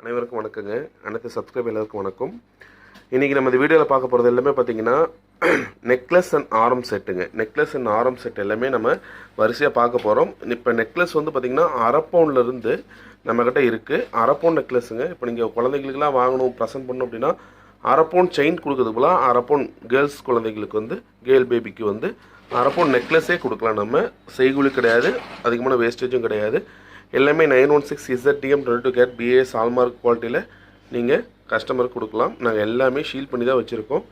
அனைவருக்கும் வணக்கங்க. அனைத்து சப்ஸ்கிரைப் எல்லாருக்கும் வணக்கம். இன்றைக்கி நம்ம இந்த வீடியோவில் பார்க்க போகிறது எல்லாமே பார்த்தீங்கன்னா நெக்லஸ் அண்ட் ஆரம் செட்டுங்க நெக்லஸ் அண்ட் ஆரம் செட் எல்லாமே நம்ம வரிசையாக பார்க்க போகிறோம் இப்போ நெக்லஸ் வந்து பார்த்திங்கன்னா அரை நம்மக்கிட்ட இருக்குது அரை பவுன் நெக்லஸுங்க இப்போ நீங்கள் குழந்தைங்களுக்குலாம் வாங்கணும் ப்ரெசென்ட் பண்ணணும் அப்படின்னா அரப்போன் செயின் கொடுக்குறது போல அரப்போன் கேர்ள்ஸ் குழந்தைங்களுக்கு வந்து கேர்ள் பேபிக்கு வந்து அரப்போன் நெக்லஸே கொடுக்கலாம் நம்ம. செய்கூலி கிடையாது அதிகமான வேஸ்டேஜும் கிடையாது. எல்லாமே நைன் ஒன் சிக்ஸ் இசட்டிஎம் டுவெண்ட்டி டூ கேட் பிஏஎஸ் ஹால்மார்க் குவாலிட்டியில் நீங்கள் கஸ்டமருக்கு கொடுக்கலாம். நாங்கள் எல்லாமே ஷீல் பண்ணி தான் வச்சுருக்கோம்.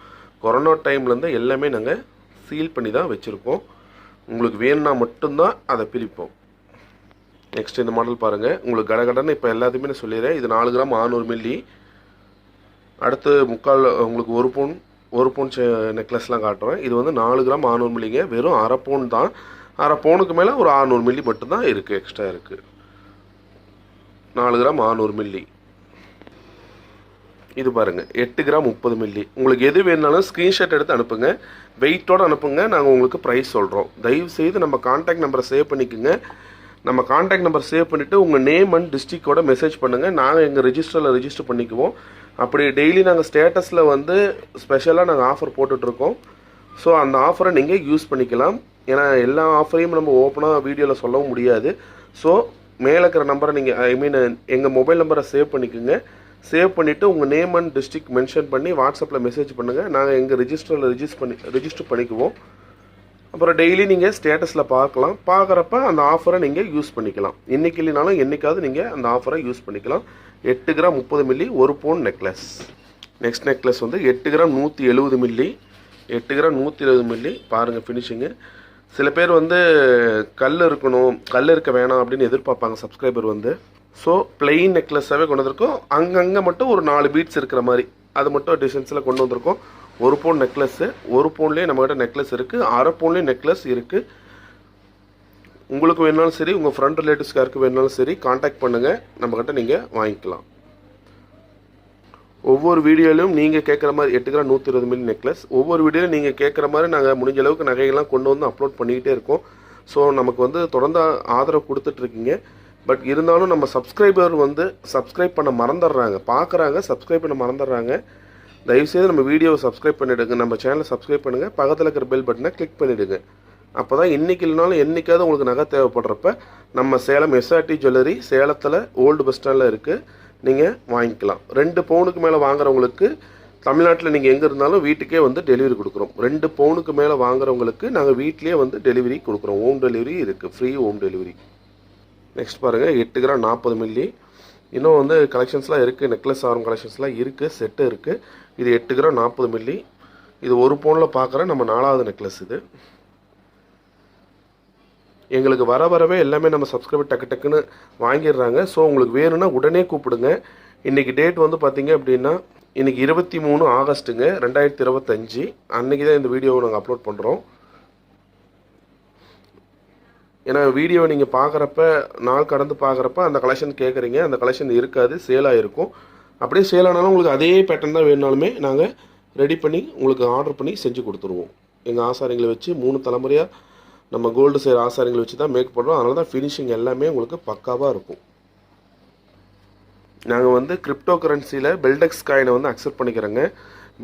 கொரோனா டைம்லேருந்து எல்லாமே நாங்கள் சீல் பண்ணி தான் வச்சுருக்கோம். உங்களுக்கு வேணும்னா மட்டும்தான் அதை பிரிப்போம். நெக்ஸ்ட் இந்த மாடல் பாருங்கள் உங்களுக்கு கடகடன்னு இப்போ எல்லாத்தையுமே நான் சொல்லிடுறேன். இது நாலு கிராம் 600 மில்லி அடுத்து முக்கால் உங்களுக்கு ஒரு பவுன் ஒரு பவுன் நெக்லஸ்லாம் காட்டுறேன். இது வந்து நாலு கிராம் 600 மில்லிங்க வெறும் அரை பவுன் தான். அரை பவுனுக்கு மேலே ஒரு 600 மில்லி மட்டும்தான் இருக்குது எக்ஸ்ட்ரா இருக்குது நாலு கிராம் 600 மில்லி. இது பாருங்கள் எட்டு கிராம் முப்பது மில்லி. உங்களுக்கு எது வேணுனாலும் ஸ்க்ரீன்ஷாட் எடுத்து அனுப்புங்க. வெயிட்டோடு அனுப்புங்க. நாங்கள் உங்களுக்கு ப்ரைஸ் சொல்கிறோம் தயவு செய்து நம்ம காண்டாக்ட் நம்பரை சேவ் பண்ணிக்கோங்க. நம்ம காண்டாக்ட் நம்பர் சேவ் பண்ணிவிட்டு உங்கள் நேம் அண்ட் டிஸ்ட்ரிக்டோட மெசேஜ் பண்ணுங்கள் நாங்கள் எங்கள் ரிஜிஸ்டரில் ரிஜிஸ்டர் பண்ணிக்குவோம். அப்படி டெய்லி நாங்கள் ஸ்டேட்டஸில் வந்து ஸ்பெஷலாக நாங்கள் ஆஃபர் போட்டுட்ருக்கோம். ஸோ அந்த ஆஃபரை நீங்கள் யூஸ் பண்ணிக்கலாம். ஏன்னா எல்லா ஆஃபரையும் நம்ம ஓப்பனாக வீடியோவில் சொல்லவும் முடியாது. ஸோ மேலே இருக்கிற நம்பரை நீங்கள் ஐ மீன் எங்கள் மொபைல் நம்பரை சேவ் பண்ணிக்கோங்க. சேவ் பண்ணிவிட்டு உங்கள் நேம் அண்ட் டிஸ்ட்ரிக்ட் மென்ஷன் பண்ணி வாட்ஸ்அப்பில் மெசேஜ் பண்ணுங்கள் நாங்கள் எங்கள் ரிஜிஸ்டரில் ரெஜிஸ்டர் பண்ணி ரிஜிஸ்டர் பண்ணிக்குவோம். அப்புறம் டெய்லி நீங்கள் ஸ்டேட்டஸில் பார்க்கலாம். பார்க்குறப்ப அந்த ஆஃபரை நீங்கள் யூஸ் பண்ணிக்கலாம். இன்றைக்கி இல்லைனாலும் என்றைக்காவது நீங்கள் அந்த ஆஃபரை யூஸ் பண்ணிக்கலாம். எட்டு கிராம் முப்பது மில்லி ஒரு பவுன் நெக்லஸ் நெக்ஸ்ட் நெக்லஸ் வந்து எட்டு கிராம் நூற்றி எழுபது மில்லி எட்டு கிராம் நூற்றி எழுபது மில்லி பாருங்கள் ஃபினிஷிங்கு சில பேர் வந்து கல் இருக்கணும் கல் இருக்க வேணாம் அப்படின்னு எதிர்பார்ப்பாங்க சப்ஸ்கிரைபர் வந்து. ஸோ பிளெயின் நெக்லஸாகவே கொண்டு வந்திருக்கோம். அங்கங்கே மட்டும் ஒரு நாலு பீட்ஸ் இருக்கிற மாதிரி. அது மட்டும் டிசைன்ஸில் கொண்டு வந்திருக்கோம். ஒரு பவுன் நெக்லஸ்ஸு ஒரு பவுன்லேயே நம்மகிட்ட நெக்லஸ் இருக்குது அரை பவுன்லேயும் நெக்லஸ் இருக்குது உங்களுக்கு வேணாலும் சரி உங்கள் ஃப்ரெண்ட் ரிலேட்டிவ்ஸ்க்கு யாருக்கு வேணாலும் சரி காண்டாக்ட் பண்ணுங்கள் நம்மக்கிட்ட நீங்கள் வாங்கிக்கலாம். ஒவ்வொரு வீடியோலையும் நீங்கள் கேட்குற மாதிரி எட்டு கிராம் நூற்றி இருபது மில்லி நெக்லஸ். ஒவ்வொரு வீடியோலையும் நீங்கள் கேட்குற மாதிரி நாங்கள் முடிஞ்ச அளவுக்கு நகைகள்லாம் கொண்டு வந்து அப்லோட் பண்ணிக்கிட்டே இருக்கோம். ஸோ நமக்கு வந்து தொடர்ந்து ஆதரவு கொடுத்துட்ருக்கீங்க பட் இருந்தாலும் நம்ம சப்ஸ்கிரைபர் வந்து சப்ஸ்கிரைப் பண்ண மறந்துடுறாங்க. பார்க்குறாங்க சப்ஸ்கிரைப் பண்ண மறந்துடுறாங்க. தயவுசெய்து நம்ம வீடியோவை சப்ஸ்கிரைப் பண்ணிவிடுங்க நம்ம சேனலை சப்ஸ்கிரைப் பண்ணுங்கள் பக்கத்தில் இருக்கிற பெல் பட்டனை கிளிக் பண்ணிவிடுங்க அப்போ தான் இன்றைக்கி இல்லைனாலும் என்றைக்காவது உங்களுக்கு நகை தேவைப்படுறப்ப நம்ம சேலம் எஸ்ஆர்டி ஜுவல்லரி சேலத்தில் ஓல்டு பஸ் ஸ்டாண்டில் இருக்குது நீங்கள் வாங்கிக்கலாம். ரெண்டு பவுனுக்கு மேலே வாங்குறவங்களுக்கு தமிழ்நாட்டில் நீங்கள் எங்கே இருந்தாலும் வீட்டுக்கே வந்து டெலிவரி கொடுக்குறோம். ரெண்டு பவுனுக்கு மேலே வாங்குறவங்களுக்கு நாங்கள் வீட்லேயே வந்து டெலிவரி கொடுக்குறோம். ஹோம் டெலிவரி இருக்குது ஃப்ரீ ஹோம் டெலிவரி நெக்ஸ்ட் பாருங்கள் எட்டு கிராம் நாற்பது மில்லி இன்னும் வந்து கலெக்ஷன்ஸ்லாம் இருக்குது நெக்லஸ் ஆரம் கலெக்ஷன்ஸ்லாம் இருக்குது செட்டு இருக்குது இது எட்டு கிராம் நாற்பது மில்லி இது ஒரு பவுனில் பார்க்குற நம்ம நாலாவது நெக்லஸ் இது. எங்களுக்கு வர வரவே எல்லாமே நம்ம சப்ஸ்கிரைபர் டக்கு டக்குன்னு வாங்கிடுறாங்க. ஸோ உங்களுக்கு வேணும்னா உடனே கூப்பிடுங்க. இன்றைக்கி டேட் வந்து பார்த்தீங்க அப்படின்னா இன்றைக்கி இருபத்தி மூணு ஆகஸ்ட்டுங்க ரெண்டாயிரத்தி இருபத்தஞ்சி. அன்றைக்கி தான் இந்த வீடியோவை நாங்கள் அப்லோட் பண்ணுறோம் ஏன்னா வீடியோவை நீங்கள் பார்க்குறப்ப நாள் கடந்து பார்க்குறப்ப அந்த கலெக்ஷன் கேட்குறீங்க அந்த கலெக்ஷன் இருக்காது சேலாக இருக்கும் அப்படியே சேல் ஆனாலும் உங்களுக்கு அதே பேட்டர்ன் தான் வேணுனாலுமே நாங்கள் ரெடி பண்ணி உங்களுக்கு ஆர்டர் பண்ணி செஞ்சு கொடுத்துருவோம். எங்கள் ஆசாரிங்களை வச்சு மூணு தலைமுறையாக நம்ம கோல்டு செய்கிற ஆசாரிங்களை வச்சு தான் மேக் பண்ணுறோம் அதனால தான் ஃபினிஷிங் எல்லாமே உங்களுக்கு பக்காவாக இருக்கும். நாங்கள் வந்து கிரிப்டோ கரன்சியில் பெல்டெக்ஸ் காயினை வந்து அக்செப்ட் பண்ணிக்கிறோங்க.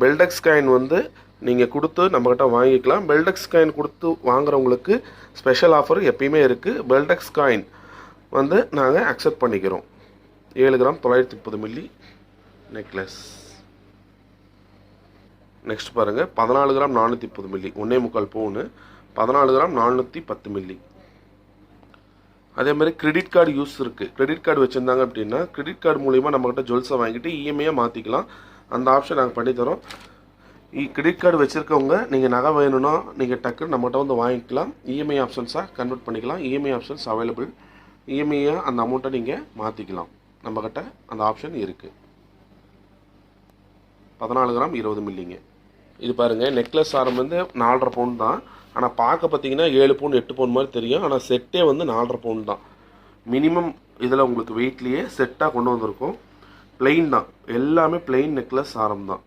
பெல்டெக்ஸ் காயின் வந்து நீங்கள் கொடுத்து நம்மக்கிட்ட வாங்கிக்கலாம். பெல்டெக்ஸ் காயின் கொடுத்து வாங்குறவங்களுக்கு ஸ்பெஷல் ஆஃபர் எப்பயுமே இருக்குது பெல்டெக்ஸ் காயின் வந்து நாங்கள் அக்செப்ட் பண்ணிக்கிறோம். ஏழு கிராம் தொள்ளாயிரத்தி முப்பது மில்லி நெக்லஸ் நெக்ஸ்ட் பாருங்கள் பதினாலு கிராம் நானூற்றி முப்பது மில்லி ஒன்றே முக்கால் பவுனு. பதினாலு கிராம் நானூற்றி பத்து மில்லி அதே மாதிரி கிரெடிட் கார்டு யூஸ் இருக்குது கிரெடிட் கார்டு வச்சுருந்தாங்க அப்படின்னா கிரெடிட் கார்டு மூலிமா நம்மக்கிட்ட ஜுவல்ஸை வாங்கிட்டு இஎம்ஐயாக மாற்றிக்கலாம் அந்த ஆப்ஷன் நாங்கள் பண்ணித்தரோம் கிரெடிட் கார்டு வச்சுருக்கவங்க நீங்கள் நகை வேணும்னா நீங்கள் டக்குன்னு நம்மகிட்ட வந்து வாங்கிக்கலாம். இஎம்ஐ ஆப்ஷன்ஸாக கன்வெர்ட் பண்ணிக்கலாம். இஎம்ஐ ஆப்ஷன்ஸ் அவைலபிள் இஎம்ஐயாக அந்த அமௌண்ட்டை நீங்கள் மாற்றிக்கலாம் நம்மக்கிட்ட அந்த ஆப்ஷன் இருக்குது பதினாலு கிராம் இருபது மில்லிங்க இது பாருங்கள் நெக்லஸ் ஆரம் வந்து நாலரை பவுன் தான். ஆனால் பார்க்க பார்த்தீங்கன்னா ஏழு பவுன் எட்டு பவுன் மாதிரி தெரியும். ஆனால் செட்டே வந்து நாலரை பவுன் தான். மினிமம் இதில் உங்களுக்கு வெயிட்லேயே செட்டாக கொண்டு வந்திருக்கும். பிளெயின் தான். எல்லாமே பிளெயின் நெக்லஸ் ஆரம் தான்.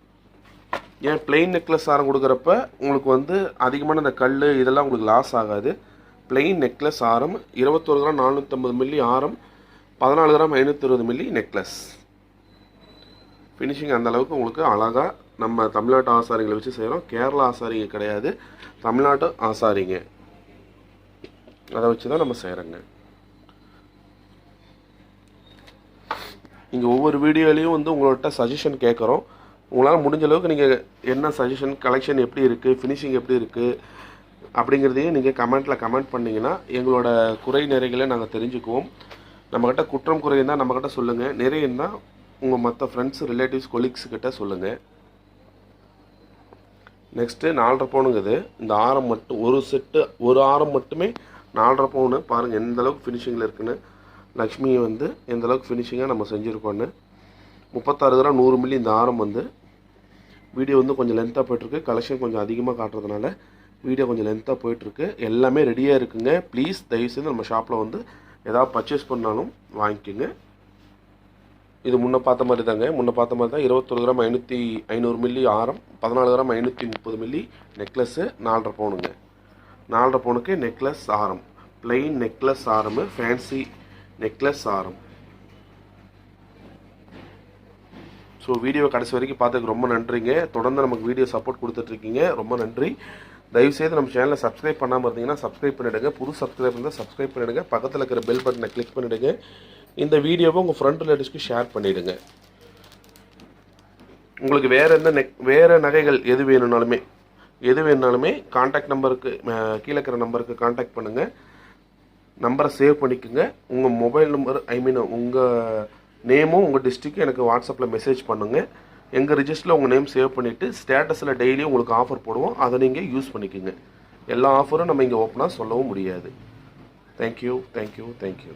ஏன் பிளெயின் நெக்லஸ் ஆரம் கொடுக்குறப்ப உங்களுக்கு வந்து அதிகமான இந்த கல் இதெல்லாம் உங்களுக்கு லாஸ் ஆகாது. பிளெயின் நெக்லஸ் ஆரம் இருபத்தொரு கிராம் நானூற்றம்பது மில்லி ஆரம் பதினாலு கிராம் ஐநூற்றி இருபது மில்லி நெக்லஸ் ஃபினிஷிங் அந்த அளவுக்கு உங்களுக்கு அழகாக நம்ம தமிழ்நாட்டு ஆசாரிங்களை வச்சு செய்கிறோம் கேரளா ஆசாரிங்க கிடையாது. தமிழ்நாட்டு ஆசாரிங்க. அதை வச்சு தான் நம்ம செய்கிறோங்க இங்கே ஒவ்வொரு வீடியோலையும் வந்து உங்கள்கிட்ட சஜஷன் கேட்குறோம் உங்களால் முடிஞ்ச அளவுக்கு நீங்கள் என்ன சஜஷன் கலெக்ஷன் எப்படி இருக்குது ஃபினிஷிங் எப்படி இருக்குது அப்படிங்கிறதையும் நீங்கள் கமெண்ட்டில் கமெண்ட் பண்ணிங்கன்னா எங்களோட குறை நிறைகளை நாங்கள் தெரிஞ்சுக்குவோம். நம்மக்கிட்ட குற்றம் குறை இருந்தால் நம்மக்கிட்ட சொல்லுங்கள் நிறைய இருந்தால் உங்கள் மற்ற ஃப்ரெண்ட்ஸ் ரிலேட்டிவ்ஸ் கொலீக்ஸ்கிட்ட சொல்லுங்கள் நெக்ஸ்ட்டு நாலரை பவுனுங்குது இந்த ஆரம் மட்டும் ஒரு செட்டு ஒரு ஆரம் மட்டுமே நாலரை பவுனு. பாருங்கள் எந்த அளவுக்கு ஃபினிஷிங்கில் இருக்குன்னு. லக்ஷ்மியை வந்து எந்த அளவுக்கு ஃபினிஷிங்காக நம்ம செஞ்சுருக்கோன்னு. முப்பத்தாறு கிராம் நூறு மில்லி இந்த ஆரம் வந்து. வீடியோ வந்து கொஞ்சம் லென்த்தாக போயிட்டுருக்கு. கலெக்ஷன் கொஞ்சம் அதிகமாக காட்டுறதுனால வீடியோ கொஞ்சம் லென்த்தாக போயிட்டுருக்கு. எல்லாமே ரெடியாக இருக்குங்க. ப்ளீஸ் தயவுசெய்து நம்ம ஷாப்பில் வந்து எதாவது பர்ச்சேஸ் பண்ணாலும் வாங்கிக்கோங்க. இது முன்ன பார்த்த மாதிரி தாங்க. முன்ன பார்த்த மாதிரி தான் இருபத்தொரு கிராம் ஐநூற்றி ஐநூறு மில்லி ஆரம் பதினாலு கிராம் ஐநூற்றி முப்பது மில்லி நெக்லஸ்ஸு நாலரை பவுனுங்க. நாலரை பவுனுக்கு நெக்லஸ் ஆரம். பிளெயின் நெக்லஸ் ஆரம் ஃபேன்சி நெக்லஸ் ஆரம். ஸோ வீடியோ கடைசி வரைக்கும் பார்த்ததுக்கு ரொம்ப நன்றிங்க. தொடர்ந்து நமக்கு வீடியோ சப்போர்ட் கொடுத்துட்ருக்கீங்க. ரொம்ப நன்றி. தயவுசெய்து நம்ம சேனலை சப்ஸ்கிரைப் பண்ணாமல் இருந்தீங்கன்னா சப்ஸ்கிரைப் பண்ணிவிடுங்க புது சப்ஸ்கிரைப் இருந்தால் சப்ஸ்கிரைப் பண்ணிவிடுங்க பக்கத்தில் இருக்கிற பெல் பட்டனை கிளிக் பண்ணிவிடுங்க இந்த வீடியோவை உங்கள் ஃப்ரெண்ட் ரிலேட்டிவ்ஸ்க்கு ஷேர் பண்ணிவிடுங்க உங்களுக்கு வேறு எந்த நெக் வேறு நகைகள் எது வேணும்னாலுமே எது வேணுனாலுமே காண்டாக்ட் நம்பருக்கு கீழே இருக்கிற நம்பருக்கு காண்டாக்ட் பண்ணுங்கள் நம்பரை சேவ் பண்ணிக்கோங்க. உங்கள் மொபைல் நம்பர் ஐ மீன் உங்கள் நேமும் உங்கள் டிஸ்ட்ரிக்கும் எனக்கு வாட்ஸ்அப்பில் மெசேஜ் பண்ணுங்கள் எங்கள் ரிஜிஸ்டரில் உங்கள் நேம் சேவ் பண்ணிவிட்டு ஸ்டேட்டஸில் டெய்லியும் உங்களுக்கு ஆஃபர் போடுவோம். அதை நீங்கள் யூஸ் பண்ணிக்கோங்க. எல்லா ஆஃபரும் நம்ம இங்கே ஓப்பனாக சொல்லவும் முடியாது. Thank you thank you thank you